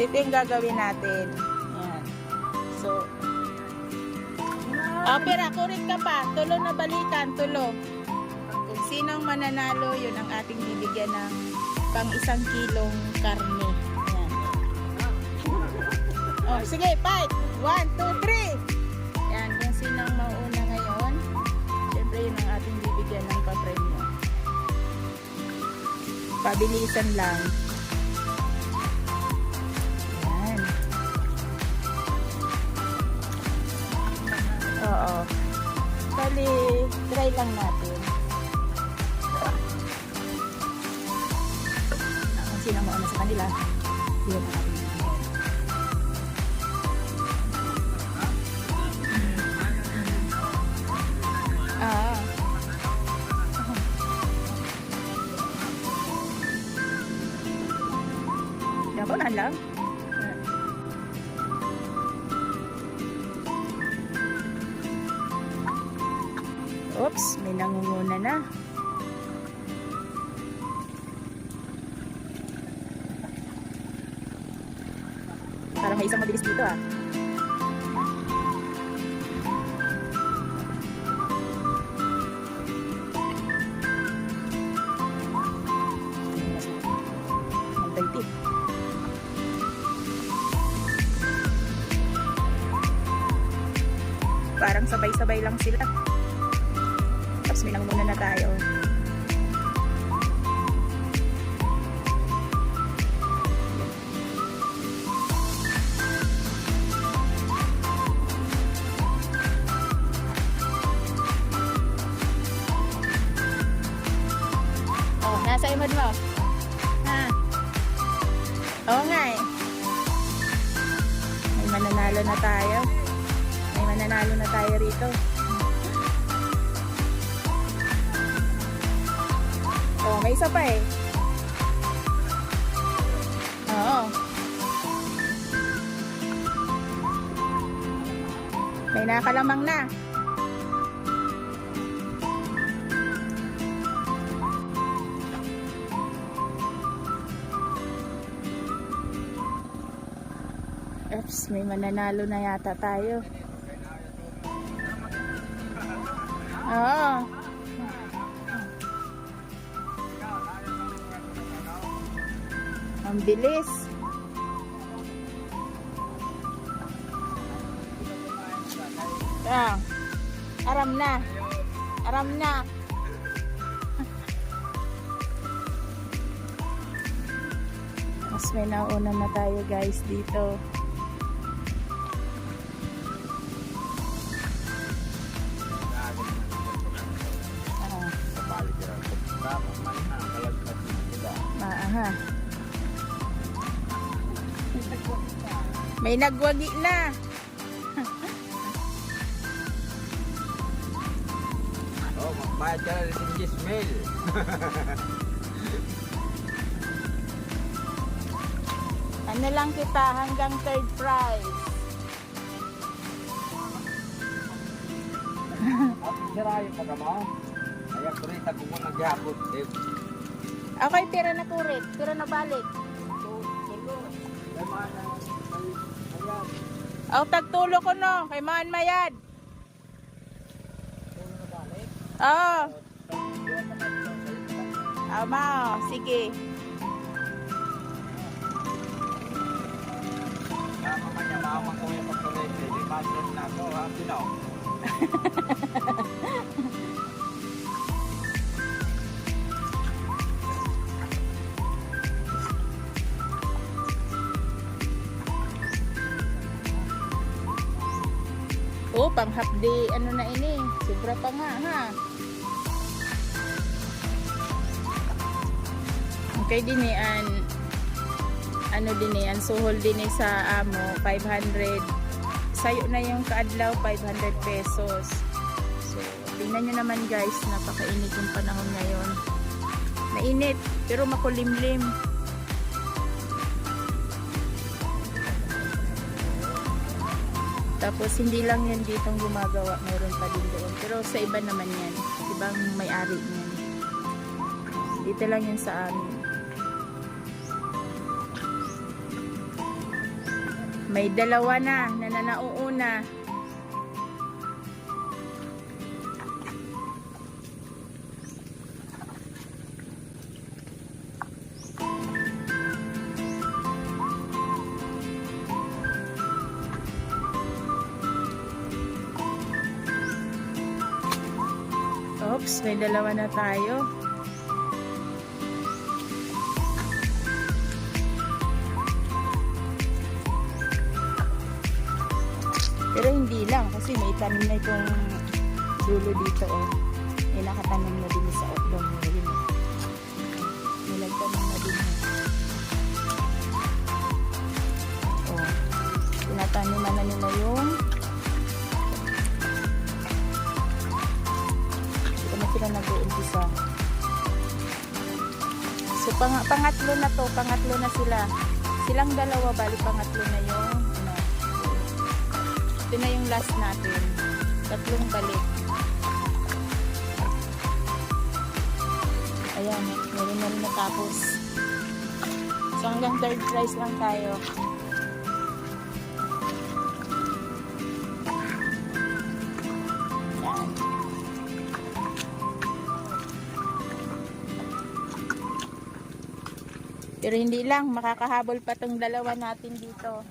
Ito yung gagawin natin. Yan. So, oh, kurit ka pa. Tulo na balikan, tulo. Kung sinong mananalo, yun ang ating bibigyan ng pang isang kilong karne. Yan. Oh, sige, fight! One, two, three! Yan, kung sinong mauna ngayon, syempre yun ang ating bibigyan ng papremyo. Pabilisan lang. Oo. Bali, try lang natin. Ah, Kung sino mauna sa kanila, yun bibigyan. Ah. Dapat na lang. Oops, may nangunguna na. Parang may isang mabilis dito ah. Parang sabay-sabay lang sila. May muna na tayo. Oh, nasa imod mo. Ha? Oo nga eh. May mananalo na tayo. May mananalo na tayo rito. Oh, may isa pa eh. Oo. May nakalamang na. Oops, may mananalo na yata tayo. Oo. Ang bilis. Ah, aram na. Aram na. Mas may nauna na tayo guys dito. May nagwagi na. Oh, magbayad ka na rin ng Gismail. Ano lang kita hanggang third prize. At sirayo pa ka mo. Kaya ko rin ako mo naghihapot. Eh, Okay, tira na kurit. Tira na balik. may, ayan. Aw, tagtulo ko no. Kay Maan Mayad. Oo. Oh. Ama, sige. Tama ka niya, maamang ko yung pagtuloy. Hindi matron na ako, ha? Sino? pang half day. Ano na ini? Sobra pa nga, ha? Okay din eh, an ano din eh, ang suhol din eh sa amo, 500. Sayo na yung kaadlaw, 500 pesos. So, tingnan nyo naman guys, napakainit yung panahon ngayon. Mainit, pero makulimlim. Tapos hindi lang yan ditong gumagawa, mayroon pa din doon. Pero sa iba naman yan, ibang may-ari niyan. Dito lang yan sa amin. May dalawa na na nanauuna. May dalawa na tayo. Pero hindi lang kasi may tanim na itong dulo dito oh. May nakatanim na din sa oblong mo yun. oh. May nagtanim na din. Oh. Tinataniman na nila yung pang pangatlo na to, pangatlo na sila. Silang dalawa bali pangatlo na yung ano, ito na yung last natin. Tatlong balik. Ayan, meron na rin natapos. So hanggang third prize lang tayo. Pero hindi lang, makakahabol pa tong dalawa natin dito.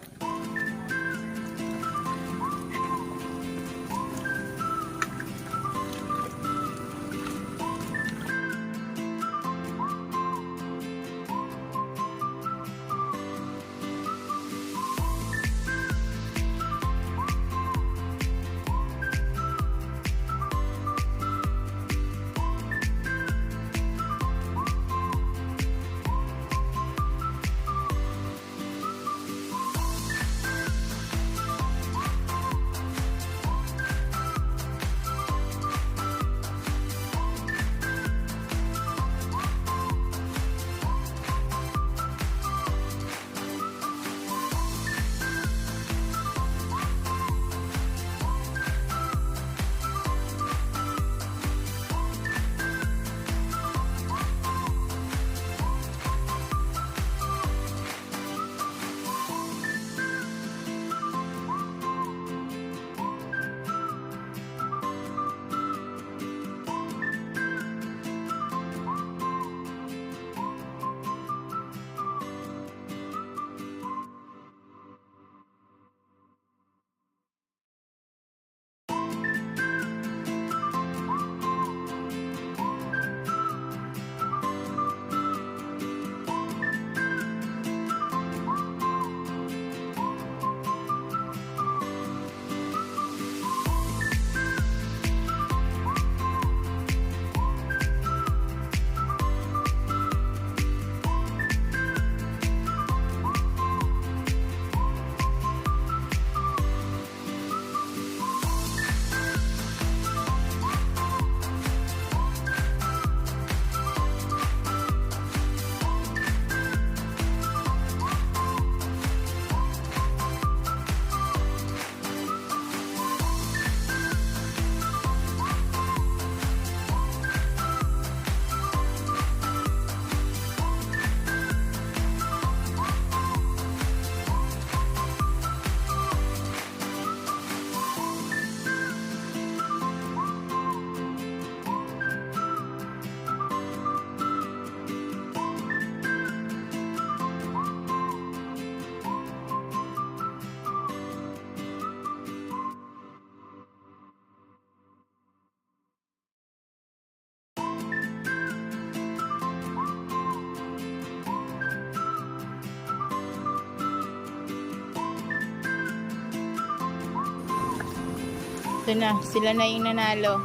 Ito na, sila na yung nanalo.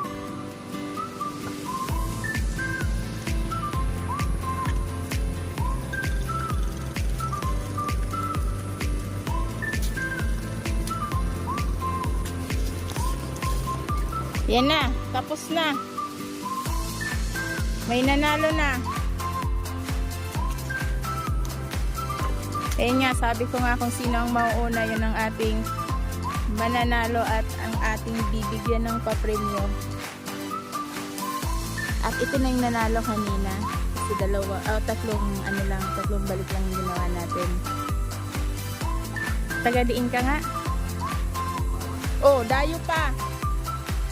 Yan na, tapos na. May nanalo na. Ayun nga, sabi ko nga kung sino ang mauuna, yun ang ating mananalo at ang ating bibigyan ng papremyo. At ito na yung nanalo kanina. Kasi dalawa, oh, tatlong, ano lang, tatlong balik lang ginawa natin. Taga-diin ka nga. Oh, dayo pa.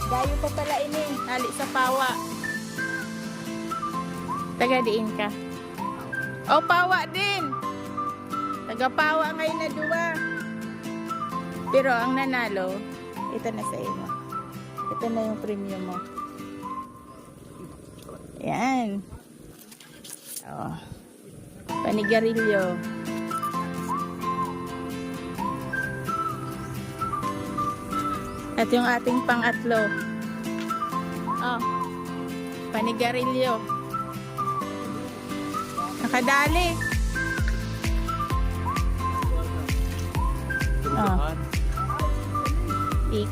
Dayo pa pala ini. Ali sa pawa. Taga-diin ka. Oh, pawa din. Taga-pawa ngayon na duwa. Pero ang nanalo, ito na sa iyo. Ito na yung premium mo. Yan. Oh. Panigarilyo. At yung ating pangatlo. Oh. Panigarilyo. Nakadali. Oh. y